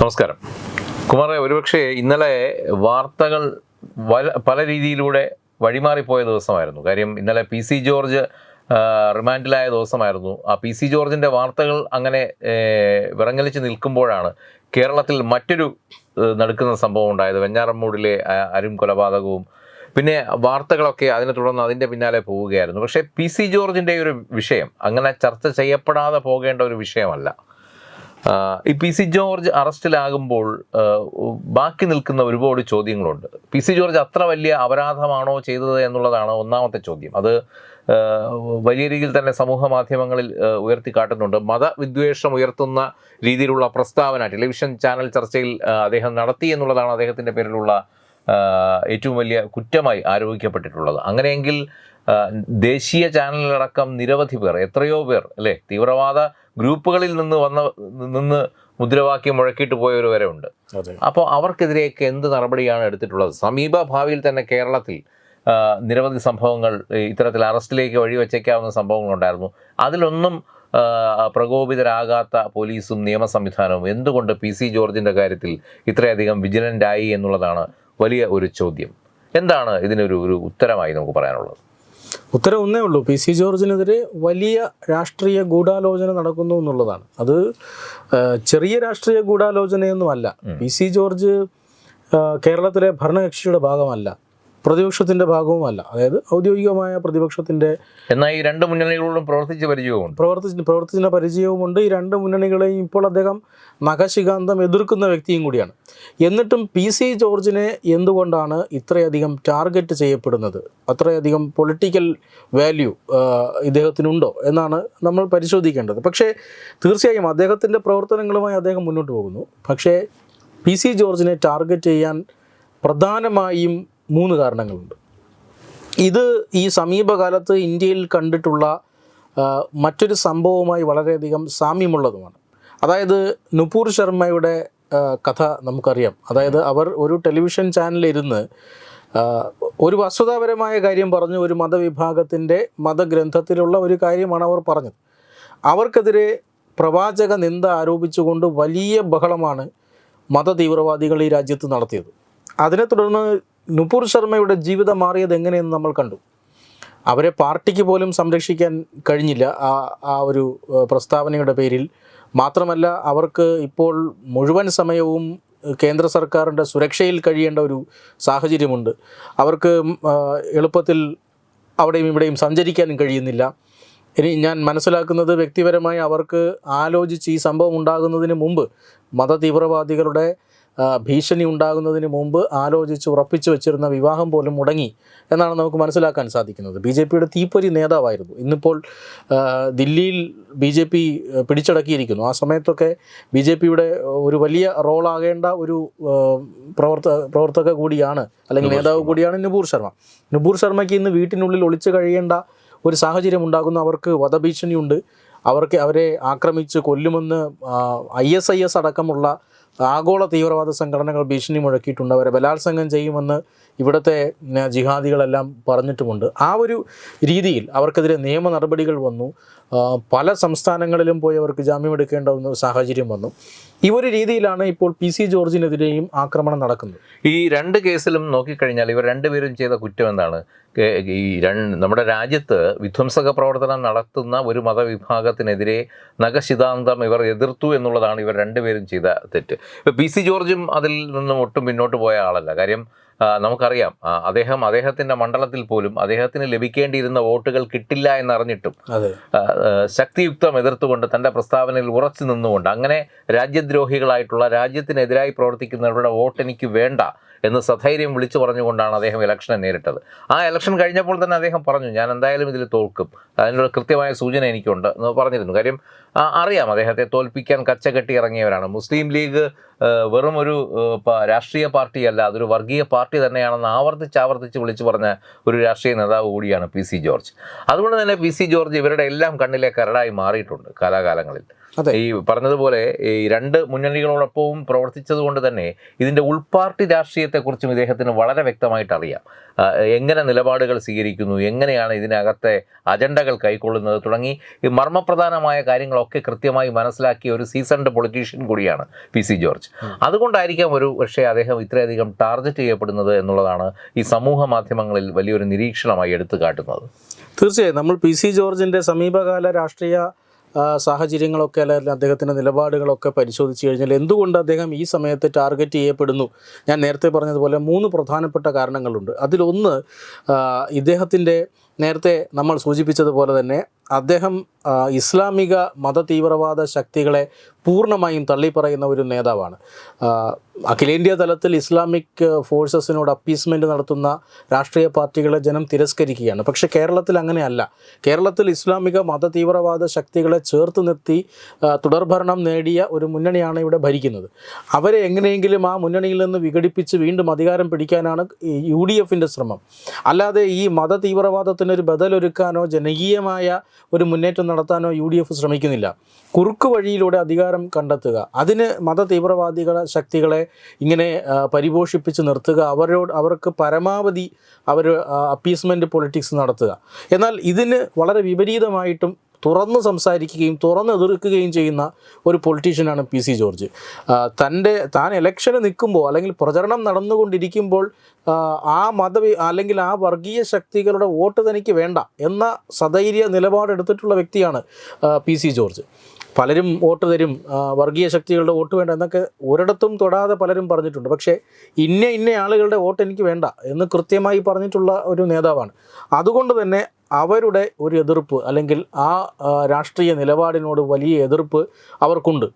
നമസ്കാരം. കുമാറെ ഒരുപക്ഷെ ഇന്നലെ വാർത്തകൾ പല രീതിയിലൂടെ വഴിമാറിപ്പോയ ദിവസമായിരുന്നു. കാര്യം ഇന്നലെ പി സി ജോർജ് റിമാൻഡിലായ ദിവസമായിരുന്നു. ആ പി സി ജോർജിന്റെ വാർത്തകൾ അങ്ങനെ വിറങ്ങലിച്ച് നിൽക്കുമ്പോഴാണ് കേരളത്തിൽ മറ്റൊരു നടക്കുന്ന സംഭവം ഉണ്ടായത്. വെഞ്ഞാറമ്മൂടിലെ അരും കൊലപാതകവും പിന്നെ വാർത്തകളൊക്കെ അതിനെ തുടർന്ന് അതിന്റെ പിന്നാലെ പോവുകയായിരുന്നു. പക്ഷേ പി സി ജോർജിന്റെ ഒരു വിഷയം അങ്ങനെ ചർച്ച ചെയ്യപ്പെടാതെ പോകേണ്ട ഒരു വിഷയമല്ല. ഈ പി സി ജോർജ് അറസ്റ്റിലാകുമ്പോൾ ബാക്കി നിൽക്കുന്ന ഒരുപാട് ചോദ്യങ്ങളുണ്ട്. പി സി ജോർജ് അത്ര വലിയ അപരാധമാണോ ചെയ്തത് എന്നുള്ളതാണ് ഒന്നാമത്തെ ചോദ്യം. അത് വലിയ രീതിയിൽ തന്നെ സമൂഹ മാധ്യമങ്ങളിൽ ഉയർത്തിക്കാട്ടുന്നുണ്ട് മതവിദ്വേഷം ഉയർത്തുന്ന രീതിയിലുള്ള പ്രസ്താവന ടെലിവിഷൻ ചാനൽ ചർച്ചയിൽ അദ്ദേഹം നടത്തി എന്നുള്ളതാണ് അദ്ദേഹത്തിന്റെ പേരിലുള്ള ഏറ്റവും വലിയ കുറ്റമായി ആരോപിക്കപ്പെട്ടിട്ടുള്ളത്. അങ്ങനെയെങ്കിൽ ദേശീയ ചാനലിലടക്കം നിരവധി പേർ എത്രയോ പേർ അല്ലേ? തീവ്രവാദ ഗ്രൂപ്പുകളിൽ നിന്ന് വന്ന നിന്ന് മുദ്രാവാക്യം മുഴക്കിയിട്ട് പോയവർ വരെ ഉണ്ട്. അപ്പോൾ അവർക്കെതിരെയൊക്കെ എന്ത് നടപടിയാണ് എടുത്തിട്ടുള്ളത്? സമീപ ഭാവിയിൽ തന്നെ കേരളത്തിൽ നിരവധി സംഭവങ്ങൾ ഇത്തരത്തിൽ അറസ്റ്റിലേക്ക് വഴിവെച്ചേക്കാവുന്ന സംഭവങ്ങളുണ്ടായിരുന്നു അതിലൊന്നും പ്രകോപിതരാകാത്ത പോലീസും നിയമ സംവിധാനവും എന്തുകൊണ്ട് പി സി ജോർജിന്റെ കാര്യത്തിൽ ഇത്രയധികം വിജിലന്റായി എന്നുള്ളതാണ് വലിയ ഒരു ചോദ്യം. എന്താണ് ഇതിനൊരു ഒരു ഉത്തരമായി നമുക്ക് പറയാനുള്ളത്? ഉത്തരം ഒന്നേ ഉള്ളൂ. പി സി ജോർജിനെതിരെ വലിയ രാഷ്ട്രീയ ഗൂഢാലോചന നടക്കുന്നു എന്നുള്ളതാണ്. അത് ചെറിയ രാഷ്ട്രീയ ഗൂഢാലോചനയൊന്നുമല്ല. പി സി ജോർജ് കേരളത്തിലെ ഭരണകക്ഷിയുടെ ഭാഗമല്ല. പ്രതിപക്ഷത്തിന്റെ ഭാഗവുമല്ല. അതായത് ഔദ്യോഗികമായ പ്രതിപക്ഷത്തിന്റെ എന്നാൽ ഈ രണ്ട് മുന്നണികളോടും പ്രവർത്തിച്ച പരിചയവും പ്രവർത്തിച്ച് പ്രവർത്തിച്ച പരിചയവുമുണ്ട്. ഈ രണ്ട് മുന്നണികളെയും ഇപ്പോൾ അദ്ദേഹം നഖശികാന്തം എതിർക്കുന്ന വ്യക്തിയും കൂടിയാണ്. എന്നിട്ടും പി സി ജോർജിനെ എന്തുകൊണ്ടാണ് ഇത്രയധികം ടാർഗറ്റ് ചെയ്യപ്പെടുന്നത്? അത്രയധികം പൊളിറ്റിക്കൽ വാല്യൂ ഇദ്ദേഹത്തിനുണ്ടോ എന്നാണ് നമ്മൾ പരിശോധിക്കേണ്ടത്. പക്ഷേ തീർച്ചയായും അദ്ദേഹത്തിന്റെ പ്രവർത്തനങ്ങളുമായി അദ്ദേഹം മുന്നോട്ട് പോകുന്നു. പക്ഷേ പി സി ജോർജിനെ ടാർഗറ്റ് ചെയ്യാൻ പ്രധാനമായും മൂന്ന് കാരണങ്ങളുണ്ട്. ഇത് ഈ സമീപകാലത്ത് ഇന്ത്യയിൽ കണ്ടിട്ടുള്ള മറ്റൊരു സംഭവവുമായി വളരെയധികം സാമ്യമുള്ളതുമാണ്. അതായത് നുപൂർ ശർമ്മയുടെ കഥ നമുക്കറിയാം. അതായത് അവർ ഒരു ടെലിവിഷൻ ചാനലിരുന്ന് ഒരു വസ്തുതാപരമായ കാര്യം പറഞ്ഞു ഒരു മതവിഭാഗത്തിന്റെ മതഗ്രന്ഥത്തിലുള്ള ഒരു കാര്യമാണ് അവർ പറഞ്ഞത്. അവർക്കെതിരെ പ്രവാചക നിന്ദ ആരോപിച്ചുകൊണ്ട് വലിയ ബഹളമാണ് മത തീവ്രവാദികൾ ഈ രാജ്യത്ത് നടത്തിയത്. അതിനെ തുടർന്ന് നുപൂർ ശർമ്മയുടെ ജീവിതം മാറിയത് എങ്ങനെയെന്ന് നമ്മൾ കണ്ടു. അവരെ പാർട്ടിക്ക് പോലും സംരക്ഷിക്കാൻ കഴിഞ്ഞില്ല ആ ആ ഒരു പ്രസ്താവനയുടെ പേരിൽ. മാത്രമല്ല അവർക്ക് ഇപ്പോൾ മുഴുവൻ സമയവും കേന്ദ്ര സർക്കാരിന്റെ സുരക്ഷയിൽ കഴിയേണ്ട ഒരു സാഹചര്യമുണ്ട്. അവർക്ക് എളുപ്പത്തിൽ അവിടെയും ഇവിടെയും സഞ്ചരിക്കാനും കഴിയുന്നില്ല. ഇനി ഞാൻ മനസ്സിലാക്കുന്നത് വ്യക്തിപരമായി അവർക്ക് ആലോചിച്ച് ഈ സംഭവം ഉണ്ടാകുന്നതിന് മുമ്പ് മത തീവ്രവാദികളുടെ ഭീഷണി ഉണ്ടാകുന്നതിന് മുമ്പ് ആലോചിച്ച് ഉറപ്പിച്ചു വെച്ചിരുന്ന വിവാഹം പോലും മുടങ്ങി എന്നാണ് നമുക്ക് മനസ്സിലാക്കാൻ സാധിക്കുന്നത്. ബി ജെ പിയുടെ തീപ്പൊരി നേതാവായിരുന്നു. ഇന്നിപ്പോൾ ദില്ലിയിൽ ബി ജെ പി പിടിച്ചടക്കിയിരിക്കുന്നു. ആ സമയത്തൊക്കെ ബി ജെ പിയുടെ ഒരു വലിയ റോളാകേണ്ട ഒരു പ്രവർത്ത പ്രവർത്തക കൂടിയാണ് അല്ലെങ്കിൽ നേതാവ് കൂടിയാണ് നുപൂർ ശർമ്മ. നുപൂർ ശർമ്മയ്ക്ക് ഇന്ന് വീട്ടിനുള്ളിൽ ഒളിച്ചു കഴിയേണ്ട ഒരു സാഹചര്യം ഉണ്ടാകുന്ന. അവർക്ക് വധഭീഷണിയുണ്ട്. അവർക്ക് അവരെ ആക്രമിച്ച് കൊല്ലുമെന്ന് ഐ എസ് ഐ എസ് അടക്കമുള്ള ആഗോള തീവ്രവാദ സംഘടനകൾ ഭീഷണി മുഴക്കിയിട്ടുണ്ട് അവരെ ബലാത്സംഗം ചെയ്യുമെന്ന് ഇവിടുത്തെ ജിഹാദികളെല്ലാം പറഞ്ഞിട്ടുമുണ്ട്. ആ ഒരു രീതിയിൽ അവർക്കെതിരെ നിയമ നടപടികൾ വന്നു. പല സംസ്ഥാനങ്ങളിലും പോയി അവർക്ക് ജാമ്യമെടുക്കേണ്ട ഒരു സാഹചര്യം വന്നു. ഈ ഒരു രീതിയിലാണ് ഇപ്പോൾ പി സി ജോർജിനെതിരെയും ആക്രമണം നടക്കുന്നത്. ഈ രണ്ട് കേസിലും നോക്കിക്കഴിഞ്ഞാൽ ഇവർ രണ്ടുപേരും ചെയ്ത കുറ്റം എന്താണ്? ഈ രണ്ട് നമ്മുടെ രാജ്യത്ത് വിധ്വംസക പ്രവർത്തനം നടത്തുന്ന ഒരു മതവിഭാഗത്തിനെതിരെ നഖശിതാന്തം ഇവർ എതിർത്തു എന്നുള്ളതാണ് ഇവർ രണ്ടുപേരും ചെയ്ത തെറ്റ്. ഇപ്പോൾ പി സി ജോർജും അതിൽ നിന്നും ഒട്ടും പിന്നോട്ട് പോയ ആളല്ല. കാര്യം നമുക്കറിയാം. അദ്ദേഹം അദ്ദേഹത്തിന്റെ മണ്ഡലത്തിൽ പോലും അദ്ദേഹത്തിന് ലഭിക്കേണ്ടിയിരുന്ന വോട്ടുകൾ കിട്ടില്ല എന്നറിഞ്ഞിട്ടും ശക്തിയുക്തം എതിർത്തുകൊണ്ട് തന്റെ പ്രസ്താവനയിൽ ഉറച്ചു നിന്നുകൊണ്ട് അങ്ങനെ രാജ്യദ്രോഹികളായിട്ടുള്ള രാജ്യത്തിനെതിരായി പ്രവർത്തിക്കുന്നവരുടെ വോട്ട് എനിക്ക് വേണ്ട എന്ന് സധൈര്യം വിളിച്ചു പറഞ്ഞുകൊണ്ടാണ് അദ്ദേഹം ഇലക്ഷനെ നേരിട്ടത്. ആ ഇലക്ഷൻ കഴിഞ്ഞപ്പോൾ തന്നെ അദ്ദേഹം പറഞ്ഞു ഞാൻ എന്തായാലും ഇതിൽ തോൽക്കും. അതിനുള്ള കൃത്യമായ സൂചന എനിക്കുണ്ട് എന്ന് പറഞ്ഞിരുന്നു. കാര്യം അറിയാം അദ്ദേഹത്തെ തോൽപ്പിക്കാൻ കച്ച കെട്ടി ഇറങ്ങിയവരാണ്. മുസ്ലിം ലീഗ് വെറും ഒരു രാഷ്ട്രീയ പാർട്ടിയല്ല അതൊരു വർഗീയ പാർട്ടി തന്നെയാണെന്ന് ആവർത്തിച്ച് ആവർത്തിച്ച് വിളിച്ചു പറഞ്ഞ ഒരു രാഷ്ട്രീയ നേതാവ് കൂടിയാണ് പി സി ജോർജ് അതുകൊണ്ട് തന്നെ പി സി ജോർജ് ഇവരുടെ എല്ലാം കണ്ണിലെ കരടായി മാറിയിട്ടുണ്ട് കാലാകാലങ്ങളിൽ. ഈ പറഞ്ഞതുപോലെ ഈ രണ്ട് മുന്നണികളോടൊപ്പവും പ്രവർത്തിച്ചത് കൊണ്ട് തന്നെ ഇതിന്റെ ഉൾപാർട്ടി രാഷ്ട്രീയത്തെക്കുറിച്ചും ഇദ്ദേഹത്തിന് വളരെ വ്യക്തമായിട്ട് അറിയാം. എങ്ങനെ നിലപാടുകൾ സ്വീകരിക്കുന്നു എങ്ങനെയാണ് ഇതിനകത്തെ അജണ്ടകൾ കൈക്കൊള്ളുന്നത് തുടങ്ങി ഈ മർമ്മപ്രധാനമായ കാര്യങ്ങളൊക്കെ കൃത്യമായി മനസ്സിലാക്കിയ ഒരു സീസൺഡ് പൊളിറ്റീഷ്യൻ കൂടിയാണ് പി സി ജോർജ്. അതുകൊണ്ടായിരിക്കാം ഒരു പക്ഷേ അദ്ദേഹം ഇത്രയധികം ടാർഗറ്റ് ചെയ്യപ്പെടുന്നത് എന്നുള്ളതാണ് ഈ സമൂഹ മാധ്യമങ്ങളിൽ വലിയൊരു നിരീക്ഷണമായി എടുത്തു കാട്ടുന്നത്. തീർച്ചയായും. നമ്മൾ പി സി ജോർജിന്റെ സമീപകാല രാഷ്ട്രീയ സാഹചര്യങ്ങളൊക്കെ അല്ലെങ്കിൽ അദ്ദേഹത്തിന്റെ നിലപാടുകളൊക്കെ പരിശോധിച്ച് കഴിഞ്ഞാൽ എന്തുകൊണ്ട് അദ്ദേഹം ഈ സമയത്ത് ടാർഗറ്റ് ചെയ്യപ്പെടുന്നു? ഞാൻ നേരത്തെ പറഞ്ഞതുപോലെ മൂന്ന് പ്രധാനപ്പെട്ട കാരണങ്ങളുണ്ട്. അതിലൊന്ന് ഇദ്ദേഹത്തിന്റെ നേരത്തെ നമ്മൾ സൂചിപ്പിച്ചതുപോലെ തന്നെ അദ്ദേഹം ഇസ്ലാമിക മത തീവ്രവാദ ശക്തികളെ പൂർണമായും തള്ളിപ്പറയുന്ന ഒരു നേതാവാണ്. അഖിലേന്ത്യാ തലത്തിൽ ഇസ്ലാമിക് ഫോഴ്സസിനോട് അപ്പീസ്മെന്റ് നടത്തുന്ന രാഷ്ട്രീയ പാർട്ടികളെ ജനം തിരസ്കരിക്കുകയാണ്. പക്ഷെ കേരളത്തിൽ അങ്ങനെയല്ല. കേരളത്തിൽ ഇസ്ലാമിക മത തീവ്രവാദ ശക്തികളെ ചേർത്ത് നിർത്തി തുടർഭരണം നേടിയ ഒരു മുന്നണിയാണ് ഇവിടെ ഭരിക്കുന്നത്. അവരെ എങ്ങനെയെങ്കിലും ആ മുന്നണിയിൽ നിന്ന് വിഘടിപ്പിച്ച് വീണ്ടും അധികാരം പിടിക്കാനാണ് യു ഡി എഫിന്റെ ശ്രമം. അല്ലാതെ ഈ മത തീവ്രവാദത്തിനൊരു ബദലൊരുക്കാനോ ജനകീയമായ ഒരു മുന്നേറ്റം നടത്താനോ യു ഡി എഫ് ശ്രമിക്കുന്നില്ല. കുറുക്ക് വഴിയിലൂടെ അധികാരം കണ്ടെത്തുക അതിന് മത തീവ്രവാദികളെ ശക്തികളെ ഇങ്ങനെ പരിപോഷിപ്പിച്ച് നിർത്തുക അവരോട് അവർക്ക് പരമാവധി അവർ അപ്പീസ്മെന്റ് പൊളിറ്റിക്സ് നടത്തുക. എന്നാൽ ഇതിന് വളരെ വിപരീതമായിട്ടും തുറന്ന് സംസാരിക്കുകയും തുറന്ന് എതിർക്കുകയും ചെയ്യുന്ന ഒരു പൊളിറ്റീഷ്യനാണ് പി സി ജോർജ്. തന്റെ താൻ ഇലക്ഷന് നിൽക്കുമ്പോൾ അല്ലെങ്കിൽ പ്രചരണം നടന്നുകൊണ്ടിരിക്കുമ്പോൾ ആ, മത അല്ലെങ്കിൽ ആ വർഗീയ ശക്തികളുടെ വോട്ട് തനിക്ക് വേണ്ട എന്ന സധൈര്യ നിലപാടെടുത്തിട്ടുള്ള വ്യക്തിയാണ് പി സി ജോർജ്. പലരും വോട്ട് തരും വർഗീയ ശക്തികളുടെ വോട്ട് വേണ്ട എന്നൊക്കെ ഒരിടത്തും തൊടാതെ പലരും പറഞ്ഞിട്ടുണ്ട്. പക്ഷേ ഇന്ന ഇന്ന ആളുകളുടെ വോട്ട് എനിക്ക് വേണ്ട എന്ന് കൃത്യമായി പറഞ്ഞിട്ടുള്ള ഒരു നേതാവാണ്. അതുകൊണ്ട് തന്നെ അവരുടെ ഒരു എതിർപ്പ് അല്ലെങ്കിൽ ആ രാഷ്ട്രീയ നിലപാടിനോട് വലിയ എതിർപ്പ് അവർക്കുണ്ട്.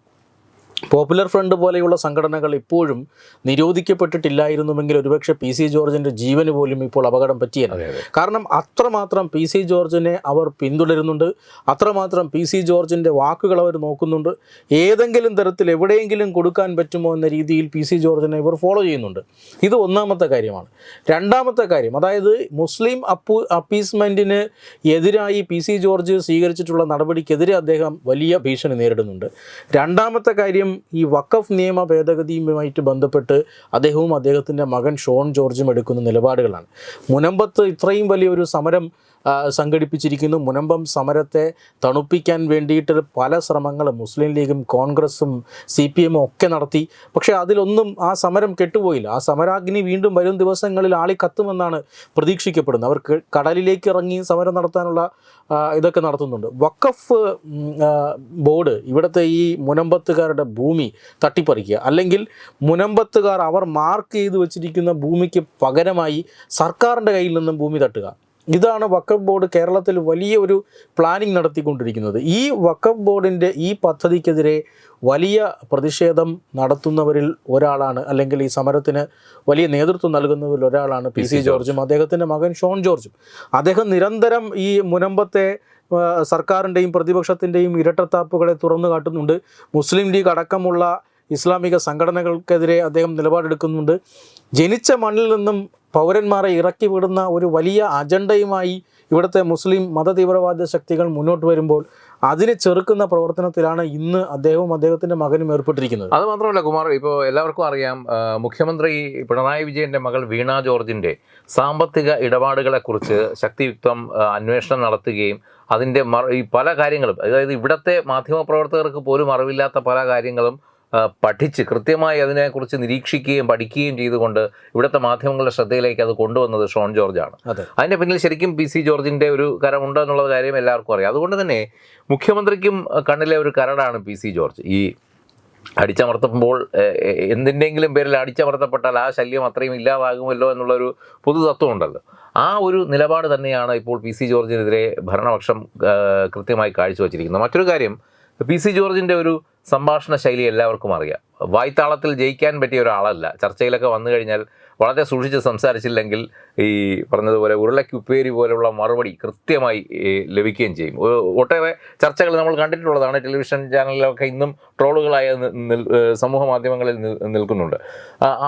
പോപ്പുലർ ഫ്രണ്ട് പോലെയുള്ള സംഘടനകൾ ഇപ്പോഴും നിരോധിക്കപ്പെട്ടിട്ടില്ലായിരുന്നുവെങ്കിൽ ഒരുപക്ഷെ പി സി ജോർജിന്റെ ജീവന് പോലും ഇപ്പോൾ അപകടം അതെ കാരണം അത്രമാത്രം പി സി ജോർജിനെ അവർ പിന്തുടരുന്നുണ്ട് അത്രമാത്രം പി സി ജോർജിന്റെ വാക്കുകൾ അവർ നോക്കുന്നുണ്ട് ഏതെങ്കിലും തരത്തിൽ എവിടെയെങ്കിലും കൊടുക്കാൻ പറ്റുമോ എന്ന രീതിയിൽ പി സി ജോർജിനെ ഇവർ ഫോളോ ചെയ്യുന്നുണ്ട്. ഇത് ഒന്നാമത്തെ കാര്യമാണ്. രണ്ടാമത്തെ കാര്യം അതായത് മുസ്ലിം അപ്പു അപ്പീസ്മെന്റിന് എതിരായി പി സി ജോർജ് സ്വീകരിച്ചിട്ടുള്ള നടപടിക്കെതിരെ അദ്ദേഹം വലിയ ഭീഷണി നേരിടുന്നുണ്ട്. രണ്ടാമത്തെ കാര്യം ഈ വഖഫ് നിയമ ഭേദഗതിയുമായിട്ട് ബന്ധപ്പെട്ട് അദ്ദേഹവും അദ്ദേഹത്തിന്റെ മകൻ ഷോൺ ജോർജും എടുക്കുന്ന നിലപാടുകളാണ്. മുനമ്പത്ത് ഇത്രയും വലിയൊരു സമരം സംഘടിപ്പിച്ചിരിക്കുന്നു. മുനമ്പം സമരത്തെ തണുപ്പിക്കാൻ വേണ്ടിയിട്ട് പല ശ്രമങ്ങളും മുസ്ലിം ലീഗും കോൺഗ്രസും സി പി എമ്മും ഒക്കെ നടത്തി. പക്ഷേ അതിലൊന്നും ആ സമരം കെട്ടുപോയില്ല. ആ സമരാഗ്നി വീണ്ടും വരും ദിവസങ്ങളിൽ ആളി കത്തുമെന്നാണ് പ്രതീക്ഷിക്കപ്പെടുന്നത്. അവർക്ക് കടലിലേക്ക് ഇറങ്ങി സമരം നടത്താനുള്ള ഇതൊക്കെ നടത്തുന്നുണ്ട്. വക്കഫ് ബോർഡ് ഇവിടുത്തെ ഈ മുനമ്പത്തുകാരുടെ ഭൂമി തട്ടിപ്പറിക്കുക. അല്ലെങ്കിൽ മുനമ്പത്തുകാർ അവർ മാർക്ക് ചെയ്ത് വെച്ചിരിക്കുന്ന ഭൂമിക്ക് പകരമായി സർക്കാരിന്റെ കയ്യിൽ നിന്നും ഭൂമി തട്ടുക. ഇതാണ് വഖഫ് ബോർഡ് കേരളത്തിൽ വലിയ ഒരു പ്ലാനിങ് നടത്തിക്കൊണ്ടിരിക്കുന്നത്. ഈ വഖഫ് ബോർഡിന്റെ ഈ പദ്ധതിക്കെതിരെ വലിയ പ്രതിഷേധം നടത്തുന്നവരിൽ ഒരാളാണ് അല്ലെങ്കിൽ ഈ സമരത്തിന് വലിയ നേതൃത്വം നൽകുന്നവരിൽ ഒരാളാണ് പി സി ജോർജും. അദ്ദേഹത്തിന്റെ മകൻ ഷോൺ ജോർജും. അദ്ദേഹം നിരന്തരം ഈ മുനമ്പത്തെ സർക്കാരിന്റെയും പ്രതിപക്ഷത്തിന്റെയും ഇരട്ടത്താപ്പുകളെ തുറന്നു കാട്ടുന്നുണ്ട്. മുസ്ലിം ലീഗ് അടക്കമുള്ള ഇസ്ലാമിക സംഘടനകൾക്കെതിരെ അദ്ദേഹം നിലപാടെടുക്കുന്നുണ്ട്. ജനിച്ച മണ്ണിൽ നിന്നും പൗരന്മാരെ ഇറക്കി വിടുന്ന ഒരു വലിയ അജണ്ടയുമായി ഇവിടുത്തെ മുസ്ലിം മതതീവ്രവാദ ശക്തികൾ മുന്നോട്ട് വരുമ്പോൾ അതിനെ ചെറുക്കുന്ന പ്രവർത്തനത്തിലാണ് ഇന്ന് അദ്ദേഹവും അദ്ദേഹത്തിന്റെ മകനും ഏർപ്പെട്ടിരിക്കുന്നത്. അത് മാത്രമല്ല കുമാർ ഇപ്പോൾ എല്ലാവർക്കും അറിയാം മുഖ്യമന്ത്രി പിണറായി വിജയന്റെ മകൾ വീണ ജോർജിന്റെ സാമ്പത്തിക ഇടപാടുകളെക്കുറിച്ച് ശക്തിയുക്തം അന്വേഷണം നടത്തുകയും അതിന്റെ മറ ഈ പല കാര്യങ്ങളും അതായത് ഇവിടുത്തെ മാധ്യമപ്രവർത്തകർക്ക് പോലും അറിവില്ലാത്ത പല കാര്യങ്ങളും പഠിച്ച് കൃത്യമായി അതിനെക്കുറിച്ച് നിരീക്ഷിക്കുകയും പഠിക്കുകയും ചെയ്തുകൊണ്ട് ഇവിടുത്തെ മാധ്യമങ്ങളുടെ ശ്രദ്ധയിലേക്ക് അത് കൊണ്ടുവന്നത് ഷോൺ ജോർജാണ്. അതെ. അതിന്റെ പിന്നിൽ ശരിക്കും പി സി ജോർജിന്റെ ഒരു കരമുണ്ട് എന്നുള്ള കാര്യം എല്ലാവർക്കും അറിയാം. അതുകൊണ്ട് തന്നെ മുഖ്യമന്ത്രിക്കും കണ്ണിലെ ഒരു കരടാണ് പി സി ജോർജ്. ഈ അടിച്ചമർത്തുമ്പോൾ എന്തിന്റെങ്കിലും പേരിൽ അടിച്ചമർത്തപ്പെട്ടാൽ ആ ശല്യം അത്രയും ഇല്ലാതാകുമല്ലോ എന്നുള്ളൊരു പൊതു തത്വമുണ്ടല്ലോ ആ ഒരു നിലപാട് തന്നെയാണ് ഇപ്പോൾ പി സി ജോർജിനെതിരെ ഭരണപക്ഷം കൃത്യമായി കാഴ്ചവെച്ചിരിക്കുന്നത്. മറ്റൊരു കാര്യം പി സി ജോർജിന്റെ ഒരു സംഭാഷണ ശൈലി എല്ലാവർക്കും അറിയാം. വായ്ത്താളത്തിൽ ജയിക്കാൻ പറ്റിയ ഒരാളല്ല. ചർച്ചയിലൊക്കെ വന്നു കഴിഞ്ഞാൽ വളരെ സൂക്ഷിച്ച് സംസാരിച്ചില്ലെങ്കിൽ ഈ പറഞ്ഞതുപോലെ ഉരുളക്കുപ്പേരി പോലെയുള്ള മറുപടി കൃത്യമായി ലഭിക്കുകയും ചെയ്യും. ഒട്ടേറെ ചർച്ചകൾ നമ്മൾ കണ്ടിട്ടുള്ളതാണ്. ടെലിവിഷൻ ചാനലിലൊക്കെ ഇന്നും ട്രോളുകളായ സമൂഹ മാധ്യമങ്ങളിൽ നിൽക്കുന്നുണ്ട്.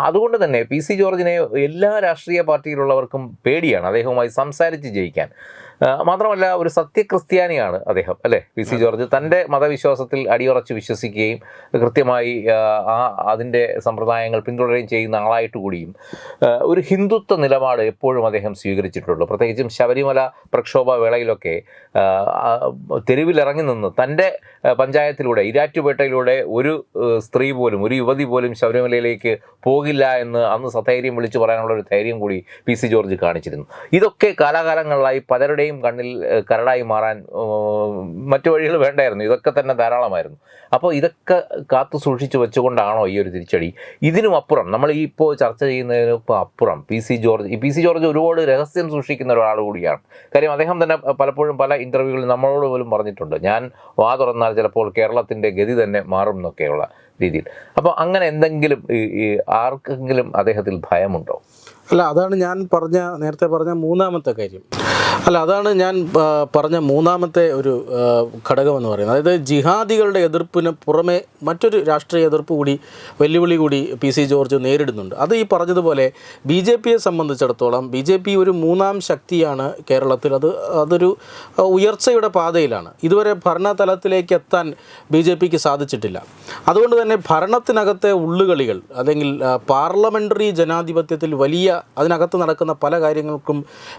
അതുകൊണ്ട് തന്നെ പി സി ജോർജിനെ എല്ലാ രാഷ്ട്രീയ പാർട്ടിയിലുള്ളവർക്കും പേടിയാണ് അദ്ദേഹവുമായി സംസാരിച്ച് ജയിക്കാൻ. മാത്രമല്ല ഒരു സത്യക്രിസ്ത്യാനിയാണ് അദ്ദേഹം അല്ലേ? പി സി ജോർജ് തന്റെ മതവിശ്വാസത്തിൽ അടിയുറച്ച് വിശ്വസിക്കുകയും കൃത്യമായി ആ, അതിന്റെ സമ്പ്രദായങ്ങൾ പിന്തുടരുകയും ചെയ്യുന്ന ആളായിട്ട് കൂടിയും ഒരു ഹിന്ദുത്വ നിലപാട് എപ്പോഴും അദ്ദേഹം സ്വീകരിച്ചിട്ടുള്ളൂ. പ്രത്യേകിച്ചും ശബരിമല പ്രക്ഷോഭ വേളയിലൊക്കെ തെരുവിലിറങ്ങി നിന്ന് തന്റെ പഞ്ചായത്തിലൂടെ ഇരാറ്റുപേട്ടയിലൂടെ ഒരു സ്ത്രീ പോലും ഒരു യുവതി പോലും ശബരിമലയിലേക്ക് പോകില്ല എന്ന് അന്ന് സധൈര്യം വിളിച്ചു പറയാനുള്ള ഒരു ധൈര്യം കൂടി പി സി ജോർജ് കാണിച്ചിരുന്നു. ഇതൊക്കെ കാലാകാലങ്ങളിലായി പലരുടെയും കണ്ണിൽ കരടായി മാറാൻ മറ്റു വഴികൾ വേണ്ടായിരുന്നു. ഇതൊക്കെ തന്നെ ധാരാളമായിരുന്നു. അപ്പോൾ ഇതൊക്കെ കാത്തു സൂക്ഷിച്ചു വെച്ചുകൊണ്ടാണോ ഈ ഒരു തിരിച്ചടി? ഇതിനും അപ്പുറം നമ്മൾ ഈ ഇപ്പോൾ ചർച്ച ചെയ്യുന്നതിനിപ്പോൾ അപ്പുറം P C George. P C George ഒരുപാട് രഹസ്യം സൂക്ഷിക്കുന്ന ഒരാൾ കൂടിയാണ്. കാര്യം അദ്ദേഹം തന്നെ പലപ്പോഴും പല ഇന്റർവ്യൂകളിൽ നമ്മളോട് പോലും പറഞ്ഞിട്ടുണ്ട്. ഞാൻ വാ തുറന്നാൽ ചിലപ്പോൾ കേരളത്തിന്റെ ഗതി തന്നെ മാറും എന്നൊക്കെയുള്ള രീതിയിൽ. അപ്പോൾ അങ്ങനെ എന്തെങ്കിലും ആർക്കെങ്കിലും അദ്ദേഹത്തിൽ ഭയമുണ്ടോ? അല്ല അതാണ് ഞാൻ പറഞ്ഞ നേരത്തെ പറഞ്ഞ മൂന്നാമത്തെ കാര്യം. അല്ല അതാണ് ഞാൻ പറഞ്ഞ മൂന്നാമത്തെ ഒരു ഘടകമെന്ന് പറയുന്നത്. അതായത് ജിഹാദികളുടെ എതിർപ്പിന് പുറമെ മറ്റൊരു രാഷ്ട്രീയ എതിർപ്പ് കൂടി വെല്ലുവിളി കൂടി പി സി ജോർജ് നേരിടുന്നുണ്ട്. അത് ഈ പറഞ്ഞതുപോലെ ബി ജെ പിയെ സംബന്ധിച്ചിടത്തോളം ബി ജെ പി ഒരു മൂന്നാം ശക്തിയാണ് കേരളത്തിൽ. അത് അതൊരു ഉയർച്ചയുടെ പാതയിലാണ്. ഇതുവരെ ഭരണതലത്തിലേക്ക് എത്താൻ ബി ജെ പിക്ക് സാധിച്ചിട്ടില്ല. അതുകൊണ്ട് തന്നെ ഭരണത്തിനകത്തെ ഉള്ളുകളികൾ അല്ലെങ്കിൽ പാർലമെന്ററി ജനാധിപത്യത്തിൽ വലിയ അതിനകത്ത് നടക്കുന്ന പല കാര്യങ്ങൾക്കും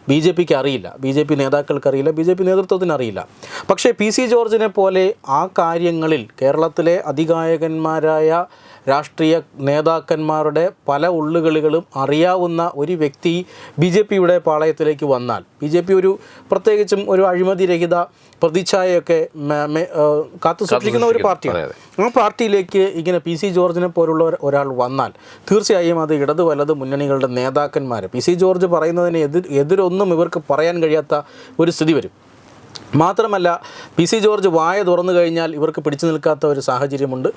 ബി ജെ പിക്ക് അറിയില്ല. ബി ജെ പി നേതാക്കൾക്ക് അറിയില്ല ബി ജെ പി നേതൃത്വത്തിന് അറിയില്ല പക്ഷേ പി സി ജോർജിനെ പോലെ ആ കാര്യങ്ങളിൽ കേരളത്തിലെ അധികായകന്മാരായ രാഷ്ട്രീയ നേതാക്കന്മാരുടെ പല ഉള്ളുകളികളും അറിയാവുന്ന ഒരു വ്യക്തി ബി ജെ പിയുടെ പാളയത്തിലേക്ക് വന്നാൽ. ബി ജെ പി ഒരു പ്രത്യേകിച്ചും ഒരു അഴിമതിരഹിത പ്രതിച്ഛായയൊക്കെ കാത്തു സൂക്ഷിക്കുന്ന ഒരു പാർട്ടിയാണ്. ആ പാർട്ടിയിലേക്ക് ഇങ്ങനെ പി സി ജോർജിനെ പോലുള്ള ഒരാൾ വന്നാൽ തീർച്ചയായും അത് ഇടതു വലത് മുന്നണികളുടെ നേതാക്കന്മാർ പി സി ജോർജ് പറയുന്നതിന് എതിർ എതിരൊന്നും ഇവർക്ക് പറയാൻ കഴിയാത്ത ഒരു സ്ഥിതി വരും. മാത്രമല്ല പി സി ജോർജ് വായ തുറന്നു കഴിഞ്ഞാൽ ഇവർക്ക് പിടിച്ചു നിൽക്കാത്ത ഒരു സാഹചര്യമുണ്ട്.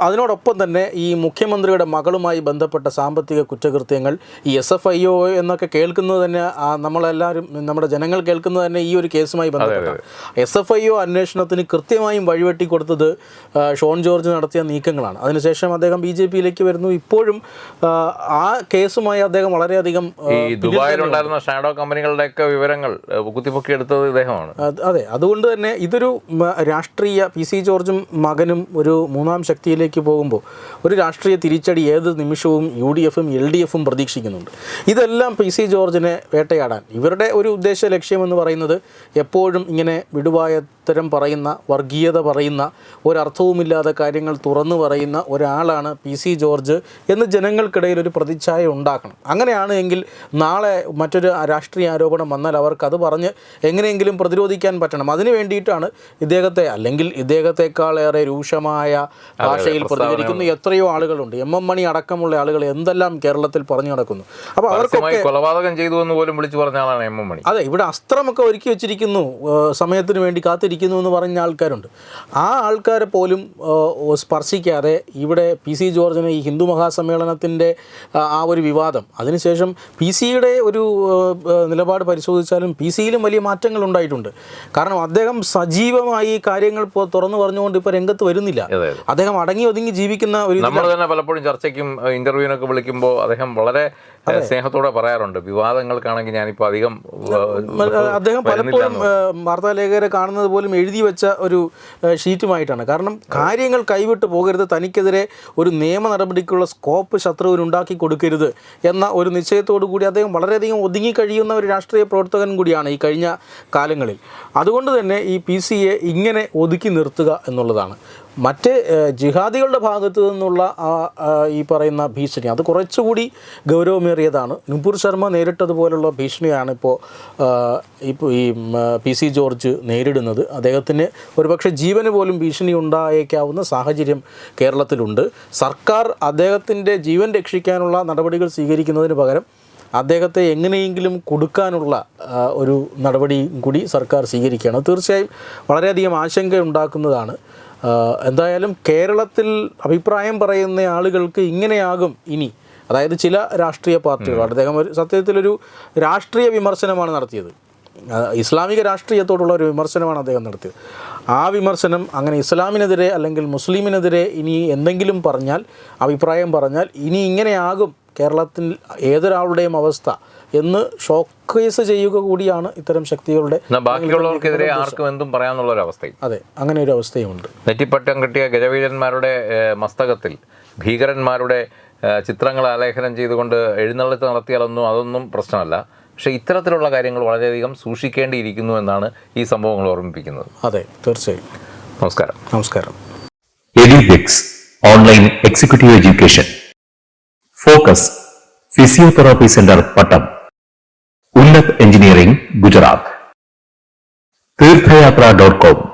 അതിനോടൊപ്പം തന്നെ ഈ മുഖ്യമന്ത്രിയുടെ മകളുമായി ബന്ധപ്പെട്ട സാമ്പത്തിക കുറ്റകൃത്യങ്ങൾ ഈ എസ് എഫ് ഐ ഒ എന്നൊക്കെ കേൾക്കുന്നത് തന്നെ നമ്മളെല്ലാവരും നമ്മുടെ ജനങ്ങൾ കേൾക്കുന്നത് തന്നെ ഈ ഒരു കേസുമായി ബന്ധപ്പെട്ട എസ് എഫ് ഐ ഒ അന്വേഷണത്തിന് കൃത്യമായും വഴിവെട്ടി കൊടുത്തത് ഷോൺ ജോർജ് നടത്തിയ നീക്കങ്ങളാണ്. അതിനുശേഷം അദ്ദേഹം ബി ജെ പിയിലേക്ക് വരുന്നു. ഇപ്പോഴും ആ, കേസുമായി അദ്ദേഹം വളരെയധികം ഈ ദുബായിലുണ്ടായിരുന്ന ഷാഡോ കമ്പനികളുടെയൊക്കെ വിവരങ്ങൾ കുത്തിപ്പൊക്കിയെടുത്തത് ഇദ്ദേഹമാണ്. അത് അതെ അതുകൊണ്ട് തന്നെ ഇതൊരു രാഷ്ട്രീയ പി സി ജോർജും മകനും ഒരു മൂന്നാം ശക്തിയിലേക്ക് പോകുമ്പോൾ ഒരു രാഷ്ട്രീയ തിരിച്ചടി ഏത് നിമിഷവും യു ഡി എഫും എൽ ഡി എഫും പ്രതീക്ഷിക്കുന്നുണ്ട്. ഇതെല്ലാം പി സി ജോർജിനെ വേട്ടയാടാൻ. ഇവരുടെ ഒരു ഉദ്ദേശ ലക്ഷ്യമെന്ന് പറയുന്നത് എപ്പോഴും ഇങ്ങനെ വിടുവായത്തരം പറയുന്ന വർഗീയത പറയുന്ന ഒരർത്ഥവുമില്ലാത്ത കാര്യങ്ങൾ തുറന്നു പറയുന്ന ഒരാളാണ് പി സി ജോർജ് എന്ന് ജനങ്ങൾക്കിടയിൽ ഒരു പ്രതിച്ഛായ ഉണ്ടാക്കണം. അങ്ങനെയാണ് എങ്കിൽ നാളെ മറ്റൊരു രാഷ്ട്രീയ ആരോപണം വന്നാൽ അവർക്ക് അത് പറഞ്ഞ് എങ്ങനെയെങ്കിലും പ്രതിരോധിക്കാൻ പറ്റണം. അതിന് വേണ്ടിയിട്ടാണ് ഇദ്ദേഹത്തെ അല്ലെങ്കിൽ ഇദ്ദേഹത്തെക്കാളേറെ രൂക്ഷമായ ഭാഷയിൽ പ്രതികരിക്കുന്ന എത്രയോ ആളുകളുണ്ട്. എം എം മണി അടക്കമുള്ള ആളുകൾ എന്തെല്ലാം കേരളത്തിൽ പറഞ്ഞു നടക്കുന്നു. അപ്പോൾ അവർക്കൊക്കെ കൊലപാതകം ചെയ്തു എന്ന് പോലും വിളിച്ചു പറഞ്ഞ ആളാണ് എം എം മണി. അതെ ഇവിടെ അസ്ത്രമൊക്കെ ഒരുക്കി വെച്ചിരിക്കുന്നു. സമയത്തിന് വേണ്ടി കാത്തിരിക്കുന്നു. എന്ന് പറഞ്ഞ ആൾക്കാരുണ്ട്. ആ ആൾക്കാരെ പോലും സ്പർശിക്കാതെ ഇവിടെ പി സി ജോർജിന് ഈ ഹിന്ദു മഹാസമ്മേളനത്തിന്റെ ആ- ഒരു വിവാദം. അതിനുശേഷം പി സിയുടെ ഒരു നിലപാട് പരിശോധിച്ചാലും പി സിയിലും വലിയ മാറ്റങ്ങൾ ഉണ്ടായിട്ടുണ്ട്. കാരണം അദ്ദേഹം സജീവമായി കാര്യങ്ങൾ തുറന്നു പറഞ്ഞുകൊണ്ട് ഇപ്പോൾ രംഗത്ത് വരുന്നില്ല. അദ്ദേഹം അടങ്ങി ഒതുങ്ങി ജീവിക്കുന്ന ഒരു നമ്മൾ തന്നെ പലപ്പോഴും ചർച്ചയ്ക്കും ഇന്റർവ്യൂവിനൊക്കെ വിളിക്കുമ്പോൾ അദ്ദേഹം വളരെ സ്നേഹത്തോടെ പറയാറുണ്ട്. വിവാദങ്ങൾക്കാണെങ്കിൽ ഞാനിപ്പോൾ അധികം അദ്ദേഹം പലപ്പോഴും വാർത്താലേഖകരെ കാണുന്നത് പോലും എഴുതി വെച്ച ഒരു ഷീറ്റുമായിട്ടാണ്. കാരണം കാര്യങ്ങൾ കൈവിട്ട് പോകരുത് തനിക്കെതിരെ ഒരു നിയമ നടപടിക്കുള്ള സ്കോപ്പ് ശത്രുവിന് ഉണ്ടാക്കി കൊടുക്കരുത് എന്ന ഒരു നിശ്ചയത്തോടു കൂടി അദ്ദേഹം വളരെയധികം ഒതുങ്ങി കഴിയുന്ന ഒരു രാഷ്ട്രീയ പ്രവർത്തകൻ കൂടിയാണ് ഈ കഴിഞ്ഞ കാലങ്ങളിൽ. അതുകൊണ്ട് തന്നെ ഈ പി സിയെ ഇങ്ങനെ ഒതുക്കി നിർത്തുക എന്നുള്ളതാണ്. മറ്റ് ജിഹാദികളുടെ ഭാഗത്തു നിന്നുള്ള ആ, ഈ പറയുന്ന ഭീഷണി. അത് കുറച്ചുകൂടി ഗൗരവമേറിയതാണ്. നുപുർ ശർമ്മ നേരിട്ടതുപോലുള്ള ഭീഷണിയാണ് ഇപ്പോൾ ഇപ്പോൾ ഈ പി സി ജോർജ് നേരിടുന്നത്. അദ്ദേഹത്തിന് ഒരുപക്ഷെ ജീവന് പോലും ഭീഷണി ഉണ്ടായേക്കാവുന്ന സാഹചര്യം കേരളത്തിലുണ്ട്. സർക്കാർ അദ്ദേഹത്തിന്റെ ജീവൻ രക്ഷിക്കാനുള്ള നടപടികൾ സ്വീകരിക്കുന്നതിന് പകരം അദ്ദേഹത്തെ എങ്ങനെയെങ്കിലും കൊടുക്കാനുള്ള ഒരു നടപടിയും കൂടി സർക്കാർ സ്വീകരിക്കുകയാണ്. തീർച്ചയായും വളരെയധികം ആശങ്ക ഉണ്ടാക്കുന്നതാണ്. എന്തായാലും കേരളത്തിൽ അഭിപ്രായം പറയുന്ന ആളുകൾക്ക് ഇങ്ങനെയാകും ഇനി. അതായത് ചില രാഷ്ട്രീയ പാർട്ടികൾ അദ്ദേഹം ഒരു സത്യത്തിലൊരു രാഷ്ട്രീയ വിമർശനമാണ് നടത്തിയത്. ഇസ്ലാമിക രാഷ്ട്രീയത്തോടുള്ള ഒരു വിമർശനമാണ് അദ്ദേഹം നടത്തിയത്. ആ വിമർശനം അങ്ങനെ ഇസ്ലാമിനെതിരെ അല്ലെങ്കിൽ മുസ്ലിമിനെതിരെ ഇനി എന്തെങ്കിലും പറഞ്ഞാൽ അഭിപ്രായം പറഞ്ഞാൽ ഇനി ഇങ്ങനെയാകും കേരളത്തിൽ ഏതൊരാളുടെയും അവസ്ഥ. എന്ന് ഷോക്കേസ് ചെയ്യുക കൂടിയാണ് ഇത്തരം ശക്തികളുടെ ബാക്കിയുള്ളവർക്കെതിരെ ആർക്കും എന്തും പറയാനുള്ള ഒരു അവസ്ഥയും അതെ അങ്ങനെ ഒരു അവസ്ഥയുമുണ്ട് നെറ്റിപ്പട്ടം കിട്ടിയ ഗജവീരന്മാരുടെ മസ്തകത്തിൽ ഭീകരന്മാരുടെ ചിത്രങ്ങൾ ആലേഖനം ചെയ്തുകൊണ്ട് എഴുന്നള്ളത്ത് നടത്തിയാലൊന്നും അതൊന്നും പ്രശ്നമല്ല. പക്ഷേ ഇത്തരത്തിലുള്ള കാര്യങ്ങൾ വളരെയധികം സൂക്ഷിക്കേണ്ടിയിരിക്കുന്നു എന്നാണ് ഈ സംഭവങ്ങൾ ഓർമ്മിപ്പിക്കുന്നത്. അതെ തീർച്ചയായും. നമസ്കാരം. നമസ്കാരം. Edubix online executive education. Focus physiotherapy centre Pattom. Engineering Gujarat തീർത്ഥയാത്ര ഡോട്ട് കോം